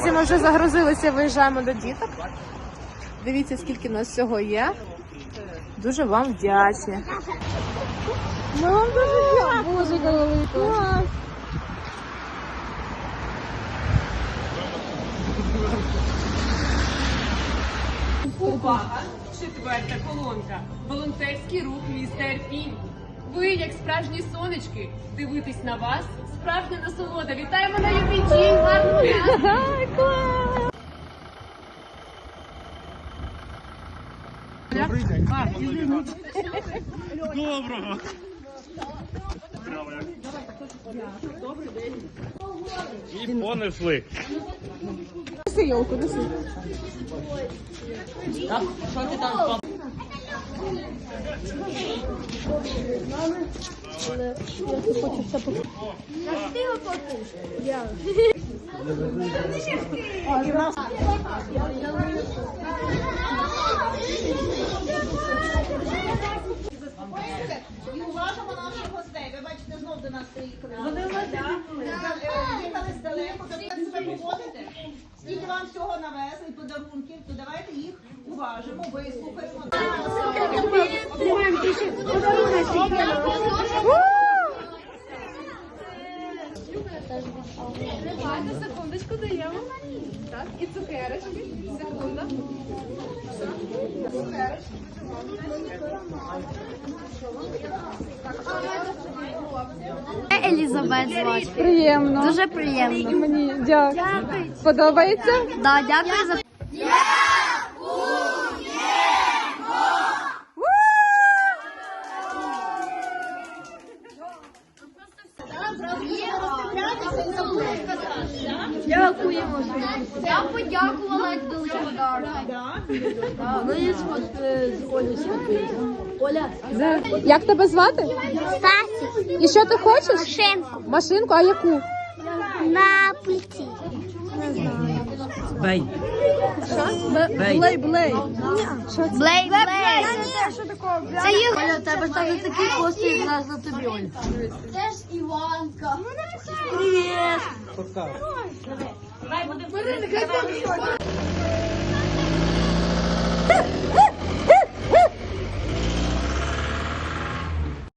Друзі, ми вже загрузилися, виїжджаємо до діток. Дивіться, скільки нас всього є. Дуже вам вдячні. Ми вам дуже. Боже. Увага! Четверта колонка. Волонтерський рух міста Ірпінь. Ви, як справжні сонечки, дивитись на вас справжня насолода. Вітаємо на Юпіті! Гарного дня! Доброго. І понесли. Неси йолку, неси. І уважимо наших гостей. Ви бачите, знов до нас приїхали. Вони як себе поводите. Скільки вам всього навезли подарунків, то давайте їх уважимо, вислухаємо. Давайте секундочку даємо. Так, і цукерочки. Секунда. Елізабет звати. Приємно. Дуже приємно. Мені дякую. Подобається? Да, дякую за Дякуємо. Я подякувала дуже гарно. Ну з Олі Оля. Як тебе звати? Стасі. І що ти хочеш? Машинку. Машинку, а яку? На плиті. Блей, блей. Блей, блей. Це їх. Оля, у тебе там такий хвост, як нас на тобі, Оль. Це ж Іванка. Привіт. Пока.